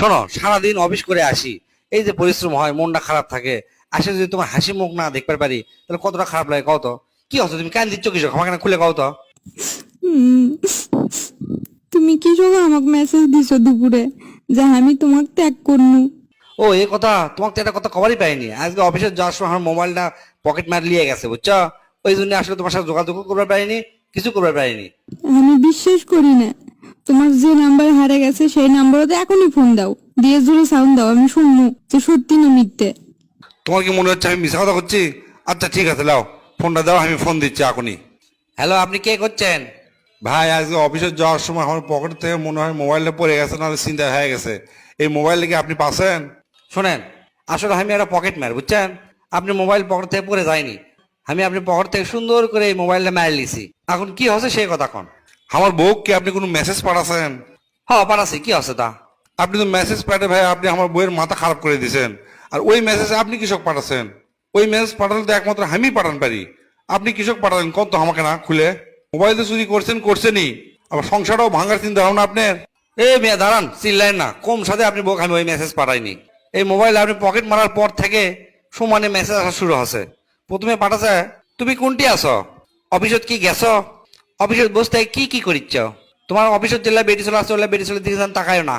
শোনো। সারাদিন অফিস করে আসি। এই যে পরিশ্রম হয় মনটা খারাপ থাকে। আসে যদি তোমার হাসি মুখ না দেখতে পারি তাহলে কতটা খারাপ লাগে কও তো? কি হচ্ছে তুমি কেন দিচ্ছ কিছু আমাকে খুলে কও তো। তুমি কি সব আমাকে মেসেজ দিছো দুপুরে? যে আমি তোমাকে ত্যাগ করনু। ও এই কথা তোমাকে তো একটা কথা কবারই পাইনি। আজকে অফিসে যাওয়ার সময় আমার মোবাইলটা পকেট মার লিয়ে গেছে বুঝছ? ওই জন্য আসলে তোমার সাথে যোগাযোগ করতে পারিনি কিছু করতে পারিনি। আমি বিশ্বাস করি না। তোমার যে নাম্বার হারে গেছে সেই নাম্বারতে এখনই ফোন দাও। দিয়ে জোরে সাউন্ড দাও আমি শুনব যে সত্যি না মিথ্যে। তোমার কি মনে হচ্ছে আমি মিশা কথা করছি আচ্ছা ঠিক আছে লাও ফোনটা দাও আমি ফোন দিচ্ছি এখনই। হ্যালো আপনি কে করছেন? ভাই আজকে অফিসে যাওয়ার সময় আমার পকেট থেকে মনে হয় মোবাইলটা পড়ে গেছে নাহলে চিন্তা হয়ে গেছে। এই মোবাইল কি আপনি পাচ্ছেন? শোনেন আসলে আমি একটা পকেট মার বুঝছেন? আপনি মোবাইল পকেট থেকে পড়ে যায়নি। আমি আপনি পকেট থেকে সুন্দর করে এই মোবাইলটা মার লিছি এখন কি হচ্ছে সেই কথা কোন। আমার বউ কি আপনি কোনো মেসেজ পাঠাছেন? হ পারাছি কি হচ্ছে তা? আপনি তো মেসেজ পাঠে ভাই আপনি আমার বইয়ের মাথা খারাপ করে দিয়েছেন। আর ওই মেসেজ আপনি কৃষক পাঠাছেন? ওই মেসেজ পাঠালে তো একমাত্র আমি পাঠান পারি। আপনি কৃষক পাঠালেন কত আমাকে না খুলে? মোবাইল তো চুরি করছেন করছেনই। আবার সংসারটাও ভাঙার চিন্তা ভাবনা আপনার? এ মেয়ে দাঁড়ান চিল্লেন না। কম সাথে আপনি বোক আমি ওই মেসেজ পাঠাইনি। এই মোবাইল আপনি পকেট মারার পর থেকে সমানে মেসেজ আসা শুরু হচ্ছে প্রথমে পাঠাছে তুমি কোনটি আছো? অফিসত কি গেছো? অফিসত বসতে কি কি করিচ্ছ? তোমার অফিসের জেলা বেটি আসছে বেটি চলে দিকে তাকায় না।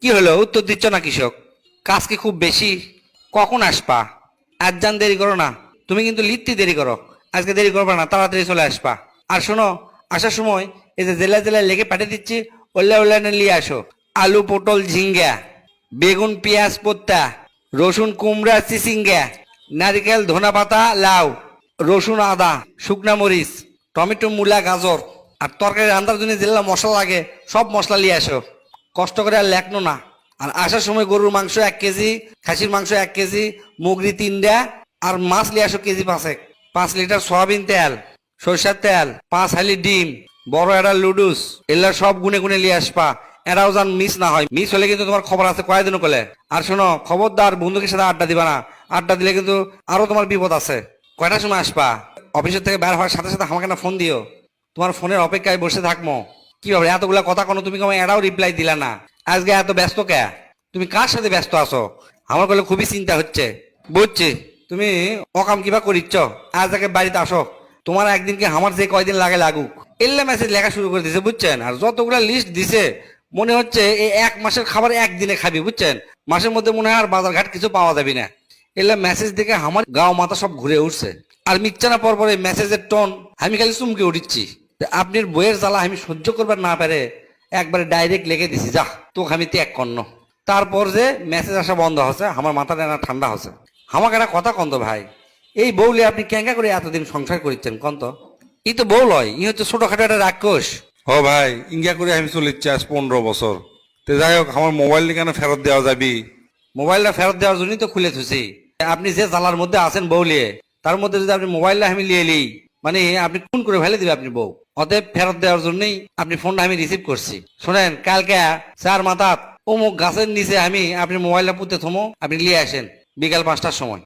কি হলো? উত্তর দিচ্ছ না কৃষক? কাজ কি খুব বেশি? কখন আসবা? আজ যান দেরি করো না। তুমি কিন্তু লিখতে দেরি করো। আজকে দেরি করবে না, তাড়াতাড়ি চলে আসবা। আর শোনো, আসার সময় এই যে জেলা জেলায় লেগে পাঠিয়ে দিচ্ছি ওল্লা ওল্লা নিয়ে আসো। আলু, পটল, ঝিঙ্গা, বেগুন, পেঁয়াজ, পোত্তা, রসুন, কুমড়া চিচিঙ্গা নারিকেল ধনা পাতা লাউ, রসুন, আদা, শুকনা মরিচ। টমেটো, মূলা, গাজর আর তরকারি রান্নার জন্য যেগুলো মশলা লাগে, সব মশলা নিয়ে আসো। কষ্ট করে আর লেখনো না। আর আসার সময় গরুর মাংস এক কেজি, খাসির মাংস এক কেজি, মুগরি তিনটা, আর মাছ নিয়ে আসো কেজি পাঁচেক। পাঁচ লিটার সয়াবিন তেল, সরষের তেল, পাঁচ হালি ডিম, বড় একটা লুডুস এগুলা সব গুনে গুনে নিয়ে আসবা। এরাও যেন মিস না হয়। মিস হলে কিন্তু তোমার খবর আছে কয়েকদিন কলে। আর শোনো, খবরদার বন্ধুকের সাথে আড্ডা দিবা না। আড্ডা দিলে কিন্তু আরও তোমার বিপদ আছে। কয়টার সময় আসবা? অফিসের থেকে বের হওয়ার সাথে সাথে আমাকে না ফোন দিও। তোমার ফোনের অপেক্ষায় বসে থাকব কি ভাবে এতগুলা কথা কোনো তুমি কেমন এরাও রিপ্লাই দিলা না। আজকে এত ব্যস্ত কে? তুমি কার সাথে ব্যস্ত আছো? আমার কলে খুবই চিন্তা হচ্ছে। বুঝছি। তুমি অকাম কিবা করিচ্ছ? আজ আগে বাড়িতে আসো। তোমার একদিনকে আমার যে কয়দিন লাগে লাগুক। এল্লা মেসেজ লেখা শুরু করে দিছে, বুঝছেন? আর যতগুলা লিস্ট দিছে, মনে হচ্ছে এই এক মাসের খাবার একদিনে খাবি, বুঝছেন? মাসের মধ্যে মনে হয় আর বাজার ঘাট কিছু পাওয়া যাবে না। এলা মেসেজ দেখে আমার গাও মাথা সব ঘুরে উঠছে। আর মিচ্ছানা পর পরে মেসেজের টোন আমি খালি চুমকে উঠিচ্ছি। আপনার বইয়ের জ্বালা আমি সহ্য করবার না পারে একবারে ডাইরেক্ট লেগে দিছি যা তোকে আমি ত্যাগ কর্ণ তারপর যে মেসেজ আসা বন্ধ হচ্ছে আমার মাথাটা না ঠান্ডা হচ্ছে আমাকে একটা কথা কন্ত ভাই এই বউলে আপনি ক্যাঙ্কা করে এতদিন সংসার করিচ্ছেন কন্ত ই তো বউ লয় ই হচ্ছে ছোটখাটো একটা রাক্ষস। ও ভাই ইঙ্গা করে আমি চলেছি আজ পনেরো বছর। তো যাই হোক আমার মোবাইল কেন ফেরত দেওয়া যাবি? মোবাইলটা ফেরত দেওয়ার জন্যই তো খুলে থুছি আপনি যে জ্বালার মধ্যে আছেন বউ লিয়ে তার মধ্যে যদি আপনি মোবাইলটা আমি লিয়ে নিই মানে আপনি কোন করে ফেলে দিবে আপনি বউ। অতএব ফেরত দেওয়ার জন্যই আপনি ফোনটা আমি রিসিভ করছি। শোনেন, কালকে চার মাথাত অমুক গাছের নিচে আমি, আপনি মোবাইলটা পুঁতে থমো, আপনি নিয়ে আসেন, বিকাল পাঁচটার সময়।